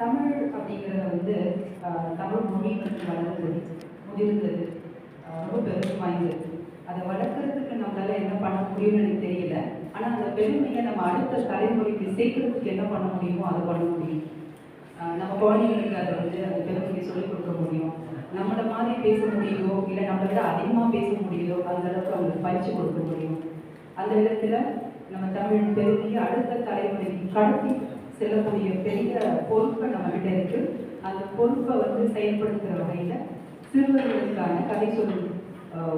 தமிழ் அப்படிங்கிறத வந்து தமிழ் மொழி வந்து வளர்ந்தது முதிர்ந்தது. ரொம்ப பெருமை வாய்ந்தது. அதை வளர்க்கறதுக்கு நம்மளால என்ன பண்ண முடியும்னு எனக்கு தெரியல. ஆனால் அந்த பெருமையை நம்ம அடுத்த தலைமுறைக்கு சேர்க்கறதுக்கு என்ன பண்ண முடியுமோ அதை பண்ண முடியும். நம்ம குழந்தைங்களுக்கு அதை வந்து அந்த பெருமையை சொல்லிக் கொடுக்க முடியும். நம்மள மாதிரி பேச முடியுதோ இல்லை நம்மளை விட அதிகமாக பேச முடியுதோ அந்த அளவுக்கு அவங்களுக்கு பயிற்சி கொடுக்க முடியும். அந்த விதத்துல நம்ம தமிழ் பெருமையை அடுத்த தலைமுறைக்கு கடத்தி செல்லக்கூடிய பெரிய பொறுப்பை நம்ம கிட்ட இருக்கு. அந்த பொறுப்பை வந்து செயல்படுத்துகிற வகையில் சிறுவர்களுக்கான கதை சொல்லும்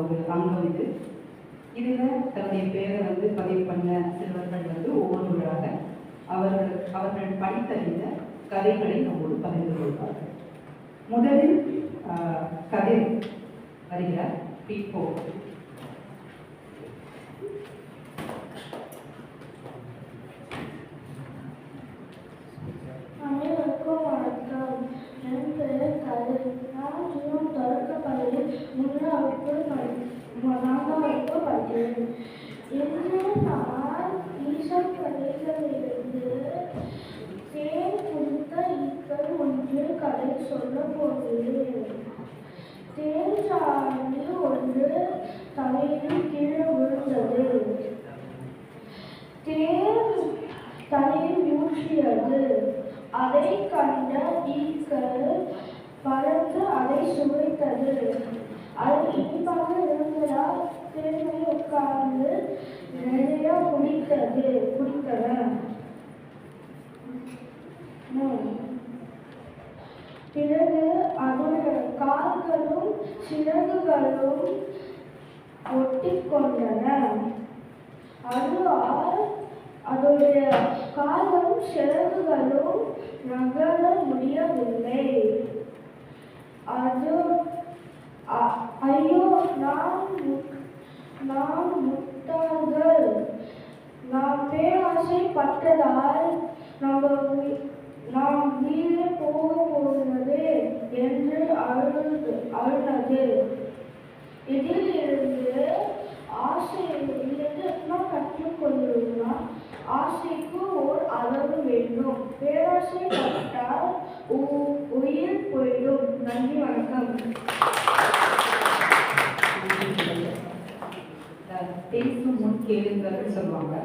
ஒரு அங்கம் இது. இதில் தன்னுடைய பேரை வந்து பதிவு பண்ண சிறுவர்கள் வந்து ஒவ்வொருவராக அவர்கள் அவர்கள் படித்தறிந்த கதைகளை நம்மோடு பகிர்ந்து கொள்வார்கள். முதலில் கதை வருகிறார். பீப்போ அனைவருக்கும் வணக்கம் என் பெயர் கதிர் நான் ஜூன் தொடக்கப்பள்ளியில் மூன்றாம் வகுப்பு படி நான்காம் வகுப்பு படிக்கிறேன் இன்று நான் ஈசன் கதைகளிலிருந்து தேன் குறித்த ஈக்கள் ஒன்று கதை சொல்ல போகிறேன் தேன் சாணி ஒன்று தலையில் கீழே விழுந்தது. தேன் தலையில் ஊற்றியது அதை கண்ட ஈக்கள் பறந்து அதை சுவைத்தது. அது இனிப்பாக இருந்ததால் தேனை உட்கார்ந்து நிறைய குடித்தது குடித்தன. பிறகு அதனுடைய கால்களும் சிறகுகளும் ஒட்டிக்கொண்டன. அதுவால் அதோடைய காலும் சிறகுகளும் நகர முடியவில்லை. அது ஐயோ நாம் மு- நாம் முட்டாள்கள் நாம் பேராசைப்பட்டதால் நம்ம நாம் வீழே போக போகிறது என்று அழுது அழுனது இதில் இருந்து ஆசையிலிருந்து என்ன கற்றுக்கொள்ளும்னா ஆசைக்கு ஓர் அளவு வேண்டும். பேராசைப்பட்டால் உ- உயிர் போயிடும். நன்றி வணக்கம். பேசும் முன் கேளுங்கள் சொல்லுவாங்க.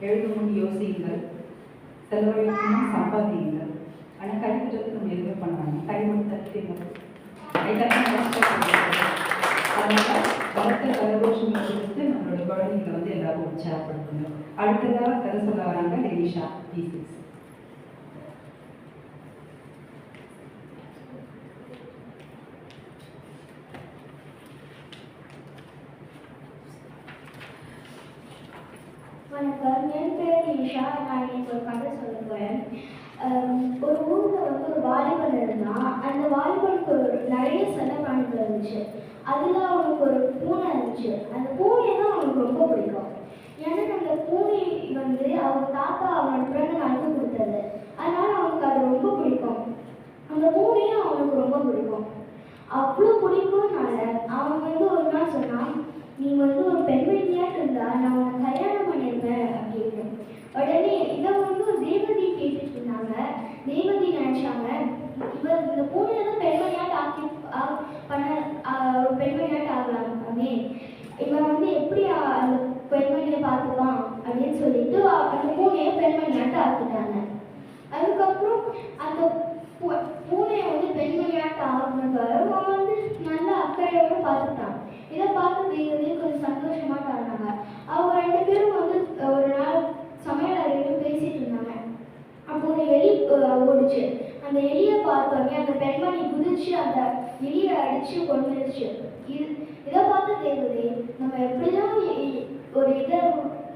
எழுதும் முன் யோசியுங்கள். செலவழிக்கணும் முன் சம்பாதியுங்கள் ஆனால் கழிக்கிறதுக்கு நம்ம எதுவுமே பண்ணாங்க கை மட்டும் தட்டுங்க கை வளர்த்த கலகோஷம் கொடுத்து நம்மளோட குழந்தைங்களை வந்து எல்லாரும் உற்சாகப்படுத்தணும் அடுத்ததாக கதை சொல்ல வராங்க சிக்ஸ் வணக்கம். என் பேர் ஈஷா. நான் இன்னைக்கு ஒரு கதை சொல்ல போகிறேன் ஒரு ஊரில் வாலிபன் இருந்தான் அந்த வாலிபனுக்கு ஒரு நிறைய செல்லப்பிராணிகள் இருந்துச்சு அதில் அவனுக்கு ஒரு பூனை இருந்துச்சு. அந்த பூனை தான் அவனுக்கு ரொம்ப பிடிக்கும். ஏன்னா அந்த பூனை வந்து அவங்க தாத்தா அவனோட பிறந்த நாளுக்கு கொடுத்தது. அதனால அவனுக்கு அது ரொம்ப பிடிக்கும். அந்த பூனையும் அவனுக்கு ரொம்ப பிடிக்கும். அவ்வளோ பிடிக்கும்னால அவன் வந்து ஒரு நாள் சொன்னான் நீ வந்து ஒரு பெண்மணியாட்டு இருந்தா நான் உன்னை கல்யாணம் பண்ணிருப்பேன் அப்படின்னு உடனே இதை வந்து ஒரு தேவதி கேட்டுட்டு இருந்தாங்க தேவதி நினைச்சாங்க இவர் இந்த பூனையை தான் பெண்மணியாட்டு ஆக்கி ஆ- பண்ண ஆ, ஒரு பெண்மணியாட்டு ஆகலாமே இவன் வந்து எப்படி ஆ- அந்த பெண்மணியை பார்த்துப்பான் அப்படின்னு சொல்லிட்டு அ- அந்த பூனையை பெண்மணியாட்டு ஆக்கிட்டாங்க அதுக்கப்புறம் அந்த பூ- பூனையை வந்து பெண்மணியாட்ட ஆகுனவர் அவன் வந்து நல்ல அக்கறையோடு பார்த்துட்டான் இதை பார்த்து தெய்வதே கொஞ்சம் சந்தோஷமாட்டு ஆனாங்க அவங்க ரெண்டு பேரும் வந்து ஒரு நாள் சமையல் அறையில பேசிட்டு இருந்தாங்க அப்போ ஒரு எலி அஹ், ஓடுச்சு அந்த எலியை பார்த்தோன்னே அந்த பெண்மணி குதிச்சு அந்த எலியை அடிச்சு கொண்டுருச்சு இது இதை பார்த்து தேவதே நம்ம எப்படிதான் ஒரு இதை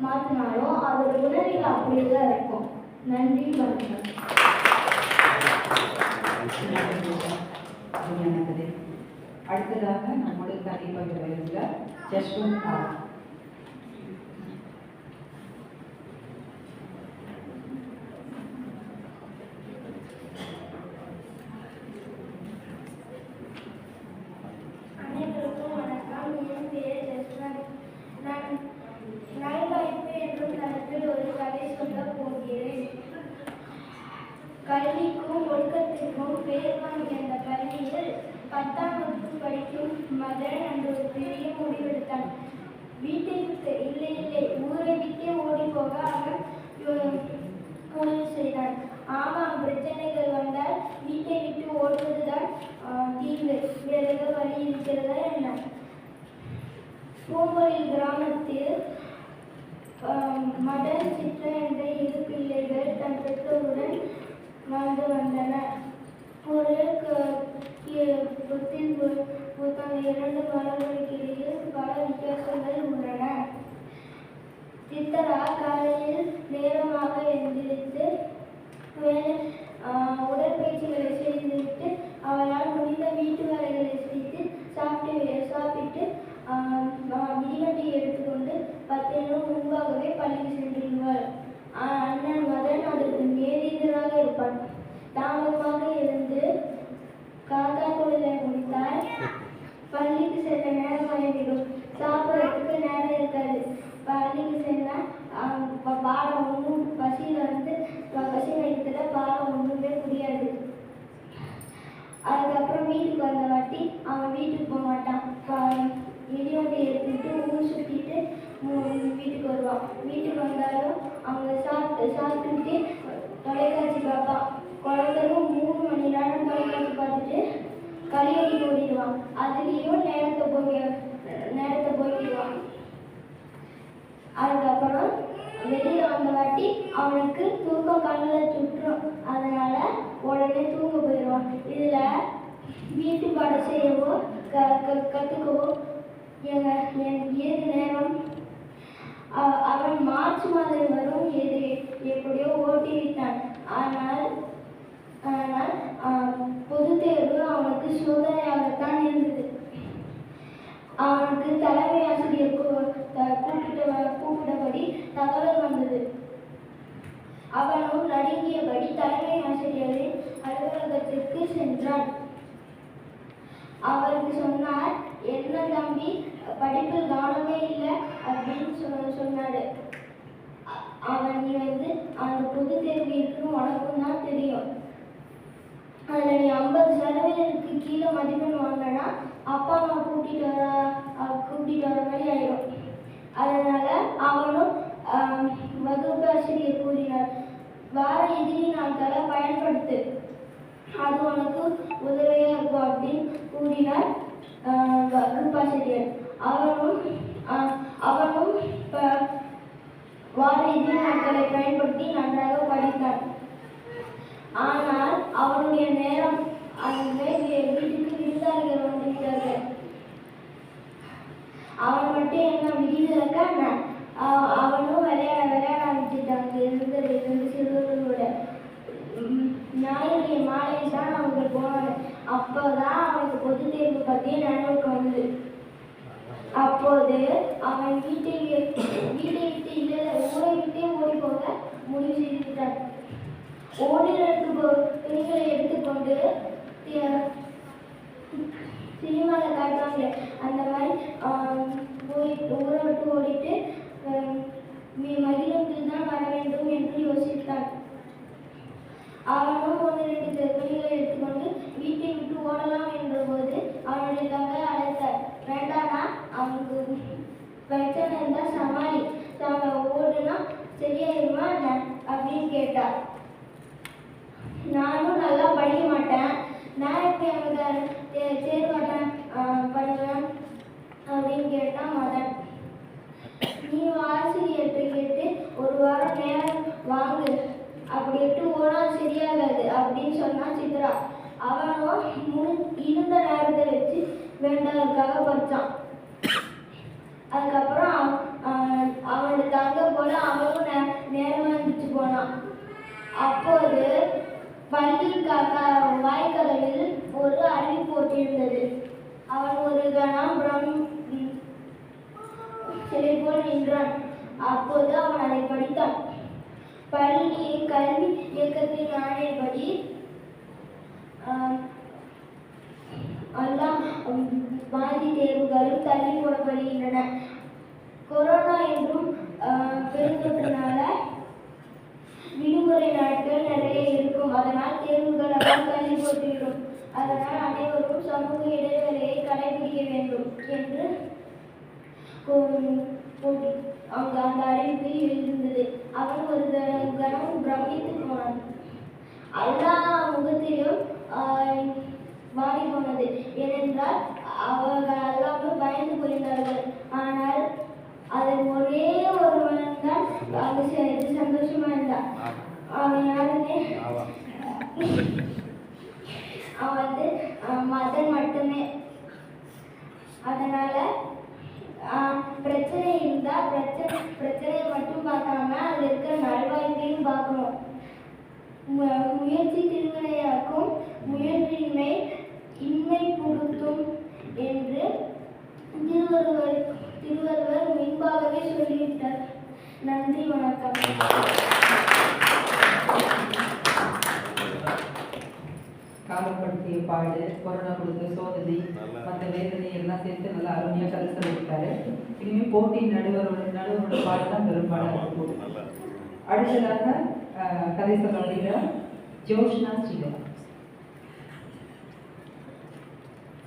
மாற்றினாலும் அதோட உணர்வுகள் அப்படியே தான் இருக்கும். நன்றி வணக்கம். அடுத்ததாக நம்முடைய கதை பகிர ஜஸ்வந்த் அனைவருக்கும் வணக்கம் என் பெயர் ஜஸ்வந்த் நான் நல்வாய்ப்பு என்னும் தலைப்பில் ஒரு கதை சொல்லப் போகிறேன் கல்விக்கும் ஒழுக்கத்திற்கும் இருக்கும் பேர்வம் என்ற பள்ளியில் பத்தாம் வகுப்பு படிக்கும் மதன் என்ற ஒரு பெரிய முடிவெடுத்தான் வீட்டை விட்டு இல்லை இல்லை ஊரை விட்டே ஓடி போக அவன் யோ- முடிவு செய்தான் ஆமாம் பிரச்சனைகள் வந்தால் வீட்டை விட்டு ஓடுவதுதான் ஆஹ், தீர்வு வேற ஏதோ வழி இருக்கிறதா என்ன பூம்பொழில் கிராமத்தில் ஆஹ், மடன் சித்ர என்ற இரு பிள்ளைகள் தன் பெற்றோருடன் வாழ்ந்து வந்தனர் ஒரு க- இ- புத்தில் பு- புத்தம் இரண்டு இடையில் பல வித்தியாசங்கள் உள்ளன. சித்தரா காலையில் நேரமாக எழுந்திருத்து வேலை உடற்பயிற்சிகளை செய்துவிட்டு அவளால் முடிந்த வீட்டு வேலைகளை செய்து சாப்பிட்டு சாப்பிட்டு மிதிவண்டியை எடுத்துக்கொண்டு பத்து நிமிடம் முன்பாகவே பள்ளிக்கு சென்றிருந்தாள் அண்ணன் மதன் அதற்கு நேரெதிராக இருப்பான். தாமதமாக எழுந்து காக்கா பள்ளிக்கு செல்ல நேரம் ஆகிவிடும் சாப்பிட்றதுக்கு நேரம் இருக்காது. பள்ளிக்கு சென்றால் பாடம் ஒன்றும் பசியில் வந்து பசி நேரத்தில் பாடம் ஒன்றுமே புரியாது அதுக்கப்புறம் வீட்டுக்கு வந்த வாட்டி அவன் வீட்டுக்கு போக மாட்டான். ப- எடுத்துட்டு ஊர் சுற்றிட்டு வீட்டுக்கு வருவான். வீட்டுக்கு வந்தாலும் அவங்க சாப்பிட்டு சாப்பிட்டுட்டு தொலைக்காட்சி பார்ப்பான். குழந்தையும் மூணு மணி நேரம் தொலைக்காட்சி பார்த்துட்டு களியடி ஓடிடுவான் அதுலேயும் நேரத்தை போய் நேரத்தை போய்க்கிடுவான் அதுக்கப்புறம் வெளியில் வந்த வாட்டி அவனுக்கு தூக்கம் கண்ணில் சுற்றும். அதனால உடனே தூங்க போயிடுவான். இதில் வீட்டு பாடம் செய்யவோ க க- கற்றுக்கவோ எங்கள் என் ஏது நேரம் அவன் மார்ச் மாதம் வரும் எது எப்படியோ ஓட்டி விட்டான் ஆனால் ஆனால் பொது பொதுத் தேர்வு அவனுக்கு சோதனையாகத்தான் இருந்தது. அவனுக்கு தலைமை ஆசிரியர் கூ- கூப்பிட்ட கூப்பிட்டபடி தகவல் வந்தது. அவனும் நடுங்கியபடி தலைமை ஆசிரியரின் அலுவலகத்திற்கு சென்றான். அவருக்கு சொன்னார் என்ன தம்பி படிப்பில் கவனமே இல்லை அப்படின்னு சொ- சொன்னாரு. அவன் நீ வந்து அந்த பொது தேர்வு இருக்குன்னு உனக்கும் தான் தெரியும். அதில் நீ ஐம்பது சதவீதத்துக்கு கீழே மதிப்பெண் வாங்கினா அப்பா அம்மா கூட்டிகிட்டு வர கூட்டிகிட்டு வர மாதிரி ஆயிடும். அதனால் அவனும் வகுப்பாசிரியர் கூறினார் வார எதிரி நாட்களை பயன்படுத்து. அது உனக்கு உதவியாக இருக்கும் அப்படின்னு கூறினார் வகுப்பாசிரியர் அவனும் அவனும் இப்போ வார எதிரி நாட்களை பயன்படுத்தி நன்றாக படித்தான். ஆனால் அவருடைய நேரம் அந்த வீட்டுக்கு விருந்தாளிகள் வந்துவிட்டார்கள் அவன் மட்டும் என்ன வீட்டில் என்ன? அவனும் விளையாட விளையாட ஆரம்பிச்சிட்டாங்க இருந்த ரெண்டு சிறுவர்களோட ஞாயிறு மாலையில் தான் அவங்க போனாங்க அப்போதான் அவனுக்கு பொது தேர்வு பற்றி நினைவுக்கு வந்தது. அப்போது அவன் வீட்டை வீட்டை விட்டு இல்லை ஊரை விட்டே ஓடி போக முடிவு செய்துவிட்டான். விட்டான் ஓடினருக்கு துணிகளை எடுத்துக்கொண்டு தி- சினிமாவில் காட்டுவாங்க. அந்த மாதிரி ஆம், போய் ஊரை விட்டு ஓடிட்டு ஆம், தான் வர வேண்டும் என்று யோசித்தான் அவனும் ஒன்று ரெண்டு துணிகளை எடுத்துக்கொண்டு வீட்டை விட்டு ஓடலாம் என்ற போது அவனுடைய தங்கை அழைத்தார் வேண்டானா அவனுக்கு பிரச்சனை இருந்தால் சமாளி. நம்ம ஓடுனா சரியாயிருமா? அப்படின்னு கேட்டார் நானும் நல்லா படிக்க மாட்டேன். நான் எப்படி அவங்க மாட்டேன் பண்ணுவேன் அப்படின்னு கேட்டான் மதன். நீ ஆசிரியர்கிட்ட கேட்டு ஒரு வாரம் நேரம் வாங்கு. அப்படி எட்டு ஓனா சரியாகாது அப்படின்னு சொன்னா சித்ரா. அவனும் முழு இருந்த நேரத்தை வச்சு வேண்டதற்காக படித்தான் அதுக்கப்புறம் அவனோட தங்க போல அவனும் நே நேரமாக இருந்துச்சு போனான். அப்போது பள்ளி காக்கா வாய்க்கதவில் ஒரு அருவி போட்டிருந்தது. அவன் ஒரு கணம் பிரம் சிலை போல் நின்றான். அப்போது அவன் அதை படித்தான். பள்ளி கல்வி இயக்கத்தின் ஆணையப்படி எல்லாம் உம், மாதிரி தேர்வுகளும் தள்ளி போடப்படுகின்றன. கொரோனா என்றும் பெருந்தொற்றினால விடுமுறை நாட்கள் நிறைய இருக்கும். அதனால் தேர்வுகள் எல்லாம் தள்ளி போட்டுவிடும். அதனால் அனைவரும் சமூக இடைவெளியை கடைபிடிக்க வேண்டும் என்று அவங்க அங்கு அந்த அறிவிப்பு இருந்தது அவன் ஒரு கணம் பிரமித்து போனான் எல்லா முகத்திலும் மாறி போனது ஏனென்றால் அவர்கள் எல்லாமே பயந்து போயிருந்தார்கள் ஆனால் அதில் ஒரே ஒரு மனிதன் தான் அங்கு சந்தோஷமா இருந்தான் அவன் யாருமே அவன் வந்து மதன் மட்டுமே. அதனால பிரச்சனை இருந்தா பிரச்சனை பிரச்சனையை மட்டும் பார்க்காம அதுல இருக்கிற நல்வாய்ப்பையும் பார்க்கணும். முயற்சி திருவினையாக்கும் முயன்றின்மை இன்மை புகுத்தும் என்று திருவள்ளுவர் திருவள்ளுவர் முன்பாகவே சொல்லிவிட்டார். நன்றி வணக்கம். காலப்படுத்திய பாடு கொரோனா கொடுத்த சோதனை. மற்ற வேதனை எல்லாம் சேர்த்து நல்லா அருமையாக கதை சொல்லியிருக்காரு. இனிமே போட்டி நடுவரோட நடுவரோட பாடு தான் பெரும்பாலும். அடுத்ததாக கதை சொல்ல ஜோஷ்னா சிவா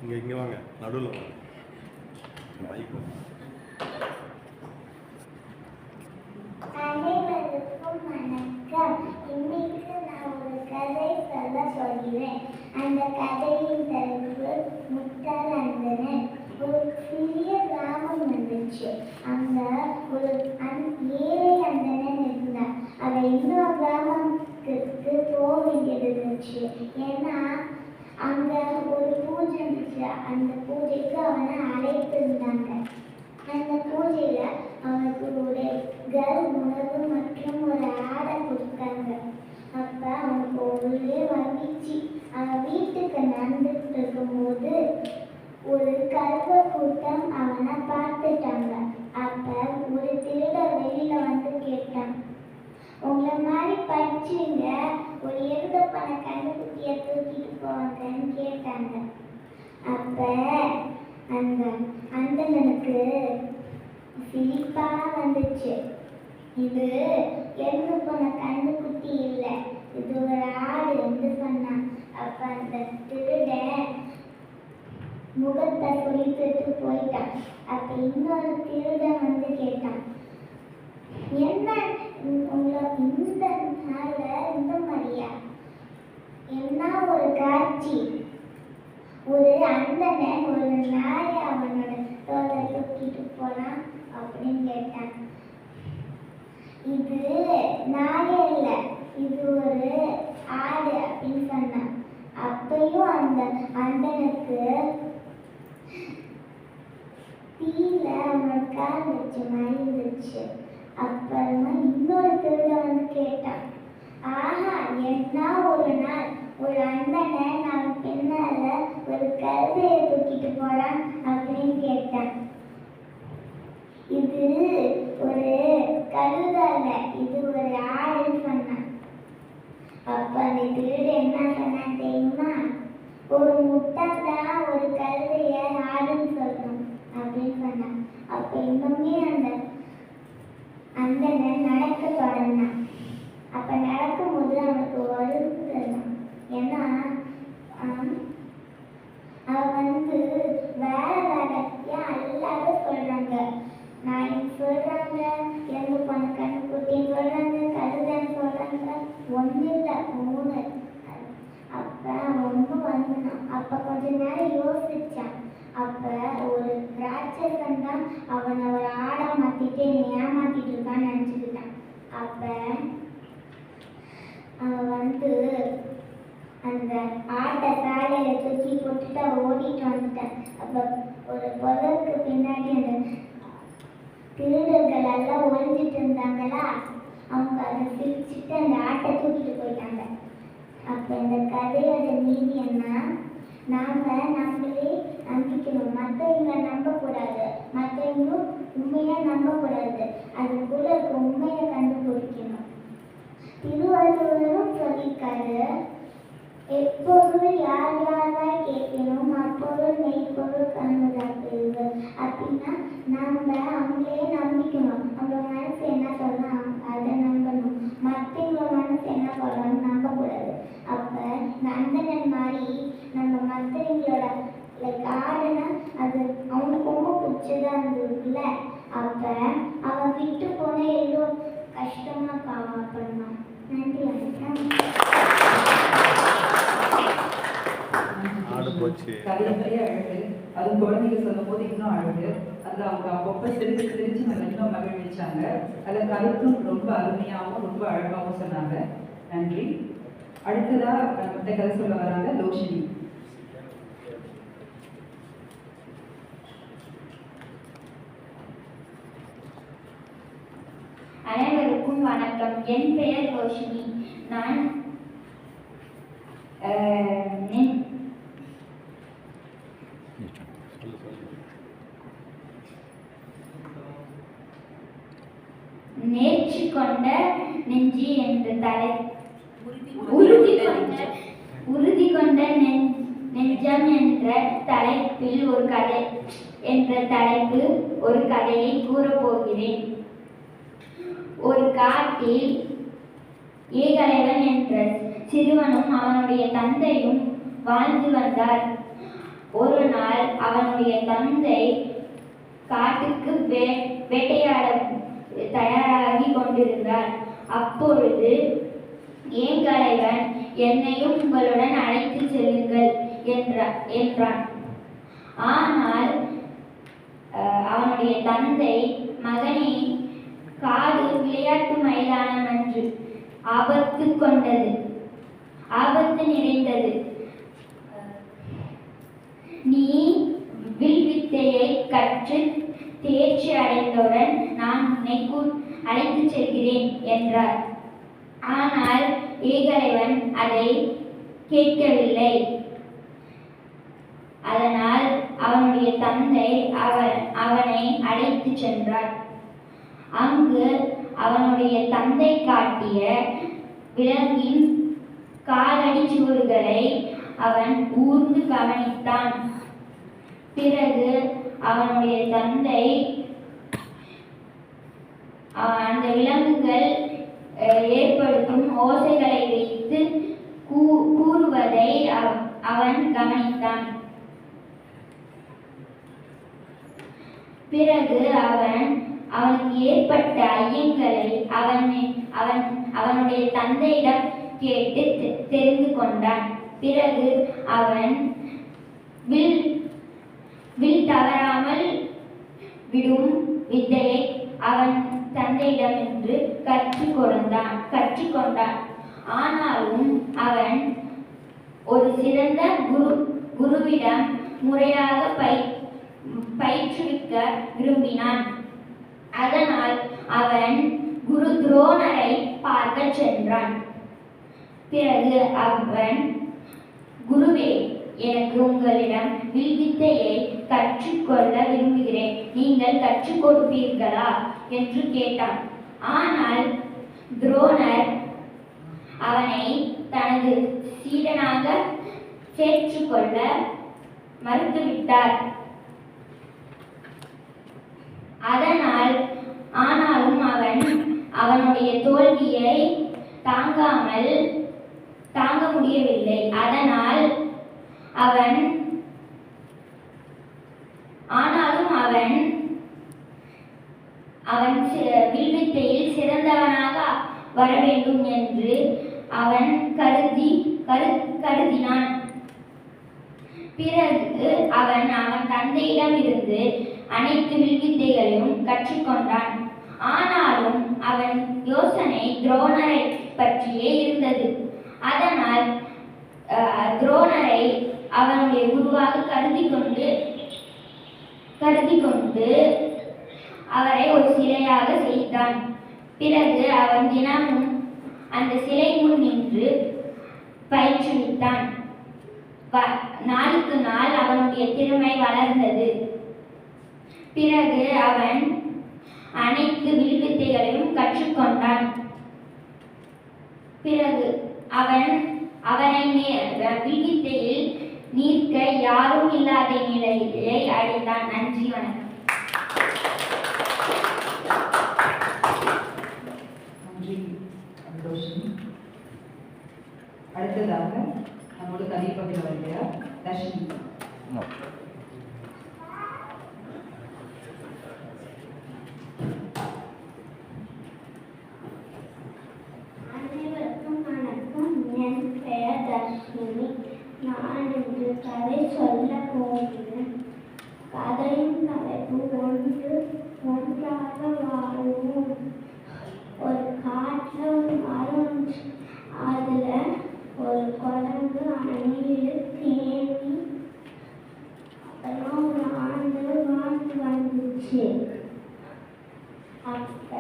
இங்க இங்க வாங்க. நடுவுல வாங்க. மைக் அனைவருக்கும் வணக்கம். இன்னைக்கு நான் ஒரு கதை சொல்ல போகிறேன். அந்த கதையின் தலைப்பு முட்டாள் அந்தனன் ஒரு சிறிய கிராமம் இருந்துச்சு. அங்க ஒரு அந் ஏழை அந்தனன் இருந்தான். அவன் இன்னொரு கிராமத்துக்கு போக வேண்டியது இருந்துச்சு. ஏன்னா அங்க ஒரு பூஜை இருந்துச்சு. அந்த பூஜைக்கு அவனை அழைத்திருந்தாங்க அந்த பூஜையில அவனுக்கு ஒரு கல் உணவு மற்றும் ஒரு ஆடை கொடுத்தாங்க. அப்ப அவனுக்கு ஒரே வகிச்சு அவன் வீட்டுக்கு நடந்துட்டு இருக்கும்போது ஒரு கருப்ப கூட்டம் அவனை பார்த்துட்டாங்க. அப்ப ஒரு திருடர் வெளியில வந்து கேட்டான் உங்களை மாதிரி படிச்சுங்க ஒரு எழுத பண கண்டுக்குட்டிய தூக்கிட்டு போவாங்கன்னு கேட்டாங்க. அப்ப அந்த அந்தனனுக்கு சிரிப்பா வந்துச்சு. இது எருது போன கண்டுக்குட்டி இல்லை. இது ஒரு ஆடு என்று சொன்னான். அப்ப அந்த திருடன் முகத்தை சுழித்துட்டு போயிட்டான். அப்ப இன்னொரு திருடன் வந்து கேட்டான் என்ன? உங்களை இந்த நாள்ல இந்த மாதிரியா? என்ன ஒரு காட்சி? ஒரு அந்தணன் ஒரு நாயை அவனோட தோலை தூக்கிட்டு போனான் அப்படின்னு கேட்டான். இது நாய் இல்ல இது ஒரு ஆடு அப்படின்னு சொன்னான். அப்பயும் அந்த அந்தனுக்கு தீயில அவனோட கால் வச்ச மாதிரி இருந்துச்சு. அப்புறமா இன்னொரு திருட வந்து கேட்டான். ஆஹா என்ன ஒரு நாள் ஒரு அண்ணனை நான் பின்னால ஒரு கழுதையை தூக்கிட்டு போறான் அப்படின்னு கேட்டான். இது ஒரு கழுதை அல்ல இது ஒரு ஆடுன்னு சொன்னான். அப்ப அந்த திருடு என்ன சொன்னான் தெரியுமா? ஒரு முட்டை தான் ஒரு கழுதைய ஆடுன்னு சொல்லணும் அப்படின்னு சொன்னான். அப்ப இன்னுமே அந்த அந்தனை நடக்க தொடங்கினான். அப்ப நடக்கும்போது அவனுக்கு வருத்தம் ஏன்னா அவ வந்து வேற வேலையா எல்லாரும் சொல்றாங்க? நான் சொல்றாங்க இறந்து போன கண்ணுக்குட்டி சொல்றாங்க கருதன்னு சொல்றாங்க. ஒண்ணு இல்லை மூணு. அப்ப அவன் வந்து வந்தான் அப்ப கொஞ்ச நேரம் யோசிச்சான். அப்ப ஒரு ராட்சசன் தான் அவனை ஒரு ஆடா மாத்திட்டு என்னை ஏமாத்திட்டு இருக்கான்னு நினைச்சுக்கிட்டான். அப்ப அவன் வந்து அந்த ஆட்டை சாலையில தூக்கி போட்டுட்டு அவன் ஓடிட்டு வந்துட்டான். அப்ப ஒரு புதருக்கு பின்னாடி அந்த திருடர்கள் எல்லாம் ஒழிஞ்சிட்டு இருந்தாங்களா? அவங்க அதை சிரிச்சுட்டு அந்த ஆட்டை தூக்கிட்டு போயிட்டாங்க. அப்ப இந்த கதையோட நீதி என்ன? நாம நம்மளே நம்பிக்கணும். மற்றவங்க நம்பக்கூடாது. மற்றவங்களும் உண்மையா நம்பக்கூடாது. அதுக்குள்ள இருக்க உண்மையை கண்டுபிடிக்கணும். திருவள்ளுவரும் சொல்லியிருக்காரு எப்பொருள் யார் யாராய் கேட்கணும் அப்பொருள் மெய்ப்பொருள் கண்ணுதான் பெறுவு அப்படின்னா நம்ம அவங்களே நம்பிக்கணும். அவங்க மனசு என்ன சொல்லலாம் அதை நம்பணும். மற்றவங்க மனசு என்ன சொல்லணும் நம்பக்கூடாது. அப்ப நந்தனன் மாதிரி நம்ம மற்றவங்களோட லைக் ஆடுனா அது அவனுக்கு ரொம்ப பிடிச்சதாக இருந்ததுல அப்ப அவன் விட்டு போன எவ்வளோ கஷ்டமாக பண்ணான் நன்றி வணக்கம் ஆடு போச்சு. அதுவும் குழந்தைங்க சொல்லும் போது இன்னும் அழகு அதில் அவங்க அப்பப்போ சிரிச்சு சிரிச்சு இன்னும் மகிழ்விச்சாங்க. அதில் கருத்தும் ரொம்ப அருமையாகவும் ரொம்ப அழகாகவும் சொன்னாங்க. நன்றி. அடுத்ததா நம்மகிட்ட கதை சொல்ல வராங்க லோஷினி. அனைவருக்கும் வணக்கம். என் பெயர் ரோஷினி நான் Ehm, நேற்று கொண்ட நெஞ்சி என்ற தலை. உறுதி கொண்ட உறுதி கொண்ட நெஞ்சம் என்ற தலைப்பில் ஒரு கதை என்ற தலைப்பு ஒரு கதையை கூறப்போகிறேன். ஒரு காட்டில் ஏகலைவன் என்ற சிறுவனும் அவனுடைய தந்தையும் வாழ்ந்து வந்தார். ஒரு நாள் அவனுடைய தந்தை காட்டுக்கு வே வேட்டையாட தயாராகி கொண்டிருந்தார். அப்பொழுது ஏன் தலைவன் என்னையும் உங்களுடன் அழைத்து செல்லுங்கள் என்றா- என்றான். ஆனால் அவனுடைய தந்தை மகனை காடு விளையாட்டு மைதானம் என்று ஆபத்து கொண்டது. ஆபத்து நிறைந்தது. நீ வில் வித்தையை கற்று தேர்ச்சி அடைந்தவுடன் நான் உன்னை அழைத்து அழைத்துச் செல்கிறேன் என்றார். ஆனால் ஏகலைவன் அதை கேட்கவில்லை. அதனால் அவனுடைய தந்தை அவன் அவனை அழைத்துச் சென்றார். அங்கு அவனுடைய தந்தை காட்டிய விலங்கின் காலடி சுவடுகளை அவன் ஊர்ந்து கவனித்தான். பிறகு அவனுடைய தந்தை அந்த விலங்குகள் ஏற்படுத்தும் ஓசைகளை வைத்து கூ- கூறுவதை அவன் கவனித்தான். பிறகு அவன் அவனுக்கு ஏற்பட்ட ஐயங்களை அவன் அவன் அவனுடைய தந்தையிடம் கேட்டு தெ- தெரிந்து கொண்டான். பிறகு அவன் வில் வில் தவறாமல் விடும் வித்தையை அவன் தந்தையிடமிருந்து கற்றுக் கொண்டான். கற்றுக்கொண்டான் ஆனாலும் அவன் ஒரு சிறந்த குரு குருவிடம் முறையாக பை பயிற்றுவிக்க விரும்பினான். அதனால் அவன் குரு துரோணரை பார்க்க சென்றான். பிறகு அவன் குருவே எனக்கு உங்களிடம் வில்வித்தையை கற்றுக்கொள்ள விரும்புகிறேன். நீங்கள் கற்றுக் கொடுப்பீர்களா என்று கேட்டான். ஆனால் துரோணர் அவனை தனது சீடனாக சேர்த்துக்கொள்ள மறுத்துவிட்டார். அதனால் ஆனாலும் அவன் அவனுடைய தோல்வியை தாங்காமல் தாங்க முடியவில்லை. அதனால் அவன் ஆனாலும் அவன் அவன் வில்வித்தையில் சிறந்தவனாக வர வேண்டும் என்று அவன் கருதி கரு கருதினான். பிறகு அவன் அவன் தந்தையிடமிருந்து அனைத்து வில்வித்தைகளையும் கற்றுக்கொண்டான். ஆனாலும் அவன் யோசனை துரோணரை பற்றியே இருந்தது. அதனால் துரோணரை அவனுடைய குருவாக கருதி கொண்டு கருதி கொண்டு அவரை ஒரு சிலையாக செய்தான். பிறகு அவன் தினமும் அந்த சிலை முன் நின்று பயிற்றுவித்தான். நாளுக்கு நாள் அவனுடைய திறமை வளர்ந்தது. பிறகு அவன் அனைத்து வில்வித்தைகளையும் கற்றுக்கொண்டான். பிறகு அவன் அவனை நே- வில்வித்தையில் நீர்க்க யாரும் இல்லாத நிலையை அடைந்தான். நன்றி வணக்கம். அடுத்ததாக நம்மோட கதை வருகிறார் தர்ஷினி நான் இன்று கதை சொல்ல போகிறேன் கதையும் தலைப்பு ஒன்று ஒன்றாக வாழ்வோம் ஒரு காட்டில் ஒரு மரம் இருந்துச்சு. அதுல ஒரு குரங்கு அணியில் தேனி அப்புறம் ஒரு ஆண்டு வாழ்ந்து வந்துச்சு அப்ப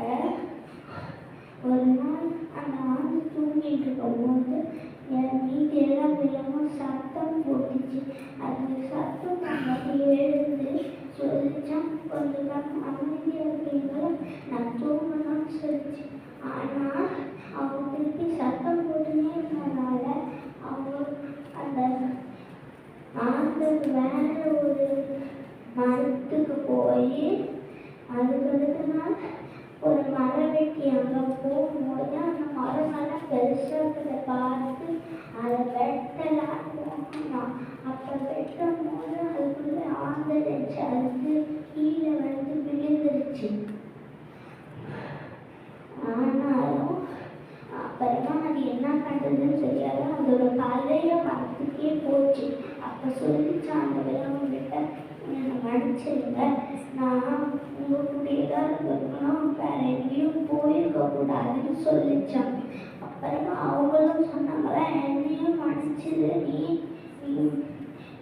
ஒரு நாள் அந்த ஆண்டு தூங்கிட்டு இருக்கும்போது என் வீட்டு எல்லா பிள்ளைங்களும் சத்தம் போட்டுச்சு. அந்த சத்தம் அப்படி எழுந்து சொல்லிச்சான் கொஞ்சம் நேரம் அமைதியாக இருக்கீங்களா நான் தூங்கணும்னு சொல்லிச்சு. ஆனால் அவங்க திருப்பி சத்தம் போட்டுனே இருந்தனால அவங்க அந்த ஆண்டு வேற ஒரு மரத்துக்கு போய் அதுக்கு அடுத்த நாள் ஒரு மரம் வெட்டி அங்கே போகும்போது அந்த மரம் நல்லா பெருசாக பார்த்து அதை வெட்டலான்னு அப்போ வெட்டும் போது அதுக்குள்ளே ஆந்துருச்சு அதுக்கு கீழே வந்து விழுந்துருச்சு ஆனாலும் அப்புறமா அது என்ன பண்ணுறதுன்னு தெரியாது அதோட பழைய மரத்துக்கே போச்சு அப்போ சொல்லிச்சு அந்த விலங்குகிட்ட என்னை மன்னிச்சிருங்க நான் உங்கள் கூடயே இருக்கணும் வேற எங்கேயும் போயிருக்க கூடாதுன்னு சொல்லிச்சான் அப்புறமா அவங்களும் சொன்னாங்களா என்னையும் மன்னிச்சிரு நீ நீ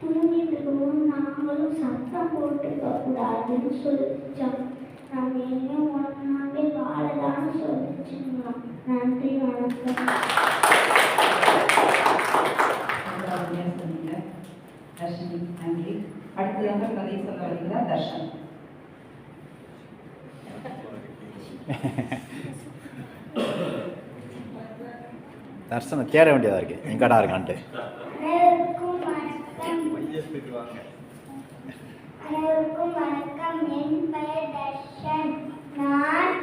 தூங்கிட்டு இருக்கும்போது நாங்களும் சத்தம் போட்டுக்க கூடாதுன்னு சொல்லிச்சான் நாங்க இனியும் ஒன்றாவே வாழலாம்னு சொல்லிச்சுங்களா நன்றி வணக்கம். சொன்னீங்க தர்ஷினி நன்றி. அடுத்ததாக கதை சொல்ல வருகிறார் தர்ஷன்? தர்சனம் தேட வேண்டியதாக இருக்குது எங்கடா இருக்கான்ட்டு அனைவருக்கும் வணக்கம். என் பெயர் தர்ஷன். நான்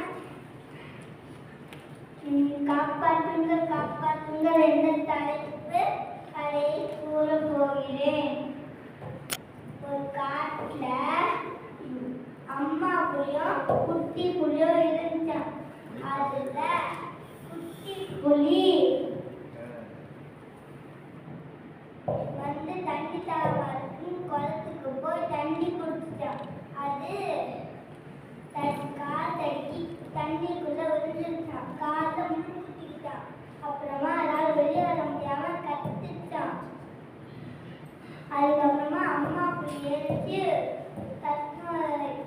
காப்பாற்றுங்கள் காப்பாற்றுங்கள் என்ற தலைப்பு கூற போகிறேன். ஒரு அம்மா புலியும் குட்டி புளியோ இருந்துச்சான் அதுல குட்டி புலி வந்து தண்ணி தாவாருக்கு குளத்துக்கு போய் தண்ணி குடிச்சிட்டான். அது தன் கால் தடுக்கி தண்ணிக்குள்ள விழுந்துட்டான் காலை முழுக்கிட்டான் அப்புறமா அதால் வெளியே வர முடியாம கத்துட்டான் அதுக்கப்புறமா அம்மா அப்படி எழுந்து தத்துவ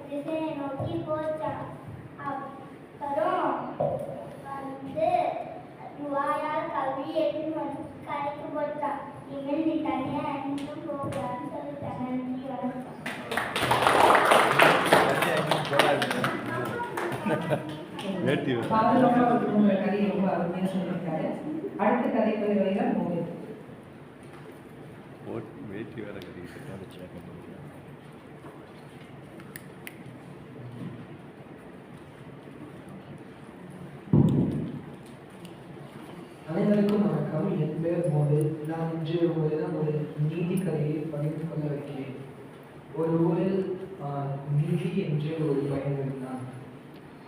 திசையை நோக்கி போச்சான் அப்புறம் வந்து வாயால் கவி எடுத்து வந்து கரைக்கு போட்டான் இனிமேல் நீ தனியா எங்கும் போகலான்னு சொல்லிட்டாங்க நன்றி வணக்கம் வேட்டி கதையை ரொம்ப அருமையாக சொல்லியிருக்காரு. அடுத்த கதை வேட்டி வேற கட்டிக்கிட்டு அனைவருக்கும் வணக்கம். என் பெயர் மோடு. நான் இன்று உங்களிடம் ஒரு நீதி கதையை பகிர்ந்து கொள்ள வைக்கிறேன். ஒரு ஊரில் ஆஹ், நீதி என்று ஒரு பையன் இருந்தான்.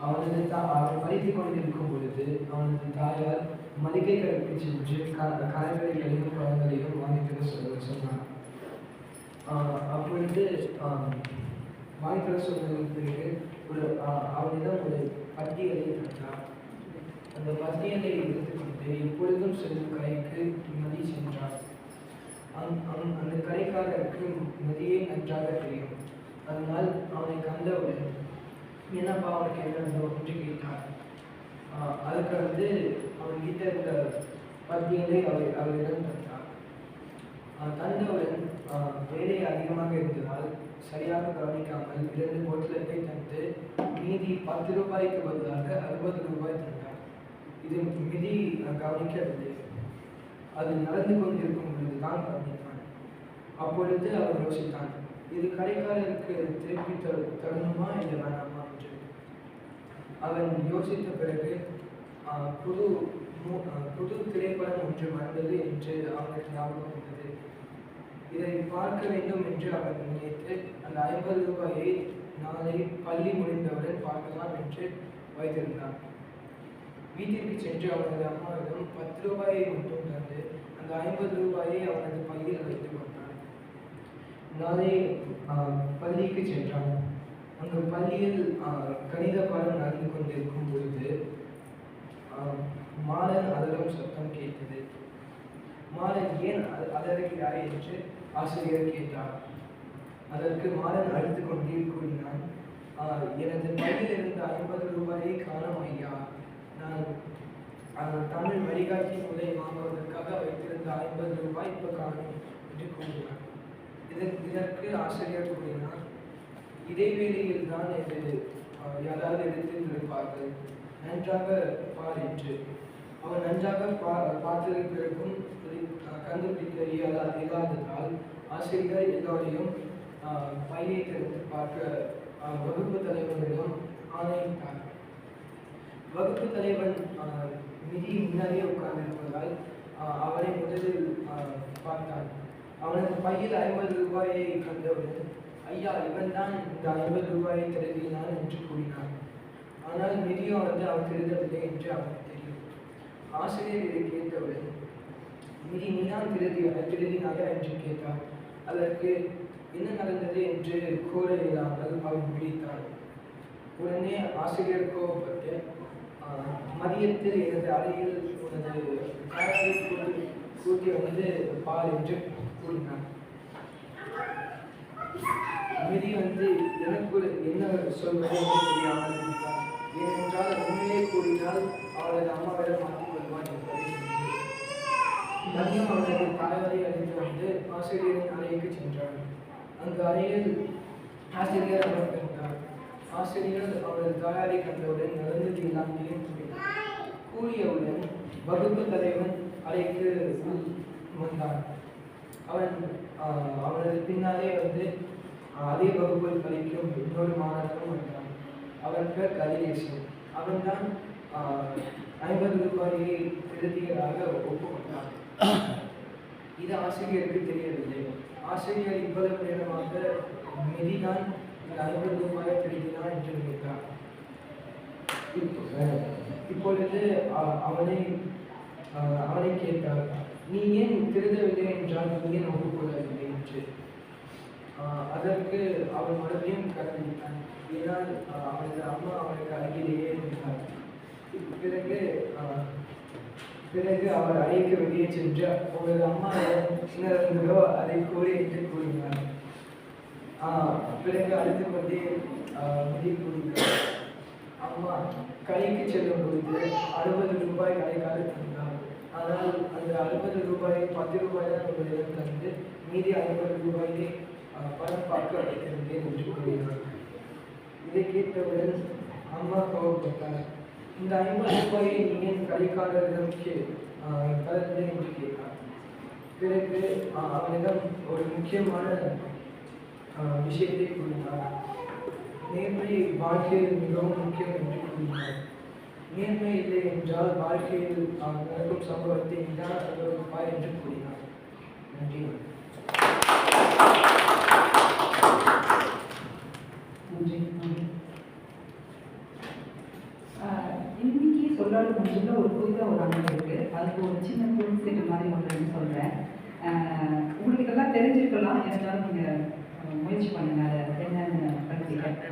அவனது தா அவன் படித்து கொண்டிருக்கும் பொழுது அவனது தாயார் மளிகை கடைக்கு சென்று க காய்கறிகளையும் பழங்களையும் வாங்கிட்டு சொல்ல சொன்னான். அப்பொழுது ஆஹ், வாங்கிட்டு வர பிறகு ஒரு அவனிடம் ஒரு பட்டியலை தந்தார் அந்த பட்டியலை எடுத்துக்கொண்டு எப்பொழுதும் செல்லும் கரைக்கு நதி சென்றார். அங் அவன் அந்த கரைக்காரருக்கு நதியை நன்றாக தெரியும். அதனால் அவனை கண்டவுடன் என்னப்பா அவனுக்கு என்ன என்று கேட்டார் அதுக்கு வந்து அவன் கிட்ட இருந்த பட்டியலை அவர் அவரிடம் தந்தார் தந்தவுடன் வேலை அதிகமாக இருந்ததால் சரியாக கவனிக்காமல் இரண்டு பொருட்களை தந்து மீதி பத்து ரூபாய்க்கு பதிலாக அறுபது ரூபாய் தந்தார் இது மிதி நான் கவனிக்கவில்லை. அது நடந்து கொண்டிருக்கும் பொழுது தான் கவனித்தான் அப்பொழுது அவர் யோசித்தான் இது கடைக்காரருக்கு திருப்பி தரு தரணுமா இல்லை வேணாமா என்று. அவன் யோசித்த பிறகு புது மு- புது திரைப்படம் ஒன்று வந்தது என்று அவனுக்கு ஞாபகம் வந்தது. இதை பார்க்க வேண்டும் என்று அவன் நினைத்து அந்த ஐம்பது ரூபாயை நாளை பள்ளி முடிந்தவுடன் பார்க்கலாம் என்று வைத்திருந்தான். வீட்டிற்கு சென்று அவரது அம்மாவிடம் பத்து ரூபாயை மட்டும் தந்து அந்த ஐம்பது ரூபாயை அவரது பையில் வைத்து கொண்டான் நாளை பள்ளிக்கு சென்றான். அங்கு பள்ளியில் கணித பாடம் நடந்து கொண்டிருக்கும் பொழுது மாலன் அலறும் சத்தம் கேட்டது. மாலன் ஏன் அலறுகிறாய் என்று ஆசிரியர் கேட்டார். அதற்கு மாலன் அழுத்து கொண்டே கூறினான் எனது பையில் இருந்த ஐம்பது ரூபாயை காணும் ஐயா. தமிழ் வழிகாட்டி நூலை வாங்குவதற்காக வைத்திருந்த ஐம்பது ரூபாய் இப்போ காணும் என்று கூறினார் இதற்கு இதற்கு ஆசிரியர் கூறினார் இடைவேளையில் தான் இது யாராவது எடுத்திருந்திருப்பார்கள் நன்றாக பார் என்று. அவன் நன்றாக பா பார்த்ததற்கு கண்டுபிடிக்க இயலா இல்லாததால் ஆசிரியர் எல்லோரையும் பையை திறந்து பார்க்க வகுப்பு தலைவரிடம் ஆணையிட்டார். வகுப்பு தலைவன் நிதி முன்னாடியே உட்கார்ந்திருப்பதால் அவரை அவனை முதலில் பார்த்தான் அவனது பையில் ஐம்பது ரூபாயை கண்டவுடன் ஐயா இவன் தான் இந்த ஐம்பது ரூபாயை திருடினான் என்று கூறினான். ஆனால் மிதியோ வந்து அவன் திருடவில்லை என்று அவனுக்கு தெரியும். ஆசிரியர் இதை கேட்டவுடன் மிதி நீதான் திருடி திருதினாயா என்று கேட்டார் அதற்கு என்ன நடந்தது? என்று கூற இல்லாமல் அவன் பிடித்தான் உடனே ஆசிரியர் கோபப்பட்டு மதியத்தில் எனது அறையில் உனது காரை கூட்டி வந்து பால் என்று கூறினார். மிதி வந்து எனக்கு என்ன சொல்வது தெரியாமல் ஏனென்றால் உண்மையை கூறினால் அவளது அம்மாவிடம் மாற்றிக் கொள்வான் என்பதை தெரிந்தது. மதியம் தலைவரை தாயாரை அழைத்து வந்து ஆசிரியரின் அறைக்கு சென்றார். அங்கு அறையில் ஆசிரியர் அவர்கள் ஆசிரியர் அவரது தாயாரை கண்டவுடன் நடந்தது எல்லாம் கூறியவுடன் வகுப்பு தலைவன் அறைக்கு வந்தான் அவன் அவனது பின்னாலே வந்து அதே வகுப்பில் படிக்கும் இன்னொரு மாணவனும் வந்தான். அவன் பேர் கதிரேசன். அவன்தான் ஆஹ், ஐம்பது ரூபாயை திருத்தியதாக ஒப்புக்கொண்டான். இது ஆசிரியருக்கு தெரியவில்லை. ஆசிரியர் இவ்வளவு நேரமாக மிதிதான் இந்த ஐம்பது என்று நினைத்தார் இப்பொழுது அவனை அவனை கேட்டார். நீ ஏன் திருதவில்லை என்றால் நீ ஏன் ஒப்புக்கொள்ளவில்லை? என்று. அதற்கு அவன் மறுபடியும் கருதிட்டான் ஏனால் அவனது அம்மா அவனுக்கு அருகிலேயே இருந்தார் பிறகு பிறகு அவர் அறைக்கு வெளியே சென்று உங்களது அம்மா என்ன இருந்ததோ அதை கூறி என்று கூறினார் பிறகு அடுத்து வந்து ஆஹ் அம்மா கடைக்கு செல்லும் பொழுது அறுபது ரூபாய் கடைக்காக தந்தார். ஆனால் அந்த அறுபது ரூபாய் பத்து ரூபாய் தான் உங்களிடம் தந்து மீதி ஐம்பது ரூபாயை பணம் பார்க்க வைத்திருந்தேன் என்று கூறினார். இதை கேட்டவுடன் அம்மா கோவப்பட்டார் இந்த ஐம்பது ரூபாயை ஏன் கடைக்காரரிடம் கே என்று கேட்டார். பிறகு அவனிடம் ஒரு முக்கியமான விஷயத்தை கூறினார். நேர்மை வாழ்க்கையில் மிகவும் முக்கியம் என்று கூறினார். நேர்மை இல்லை என்றால் வாழ்க்கையில் நடக்கும் சம்பவத்தை நிதான சம்பவப்பாய் என்று கூறினார். நன்றி. நன்றி. இன்னைக்கு சொல்லாடு மஞ்சள் ஒரு புதிதாக ஒரு அமைப்பு இருக்கு. அதுக்கு ஒரு சின்ன குறிப்பிட்ட மாதிரி ஒன்று சொல்கிறேன் உங்களுக்கு எல்லாம் தெரிஞ்சிருக்கலாம். இருந்தாலும் நீங்கள் முயற்சி பண்ணினார். அதை என்னன்னு கண்டுபிடிக்க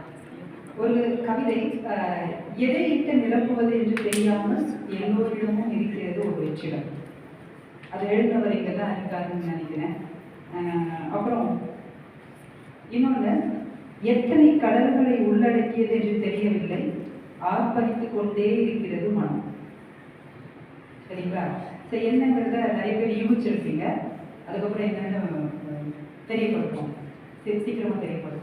ஒரு கவிதை எதை இட்டு நிரப்புவது என்று தெரியாமல் எல்லோரிடமும் இருக்கிறது ஒரு வெற்றிடம். அது எழுந்தவர் இங்கே தான் இருக்காருன்னு நினைக்கிறேன். அப்புறம் இன்னொன்று எத்தனை கடல்களை உள்ளடக்கியது என்று தெரியவில்லை. ஆர்ப்பரித்து கொண்டே இருக்கிறது மனம். சரிங்களா? சரி என்னங்கிறத நிறைய பேர் யூகிச்சிருப்பீங்க. அதுக்கப்புறம் என்னென்ன அஹ், ciclo material.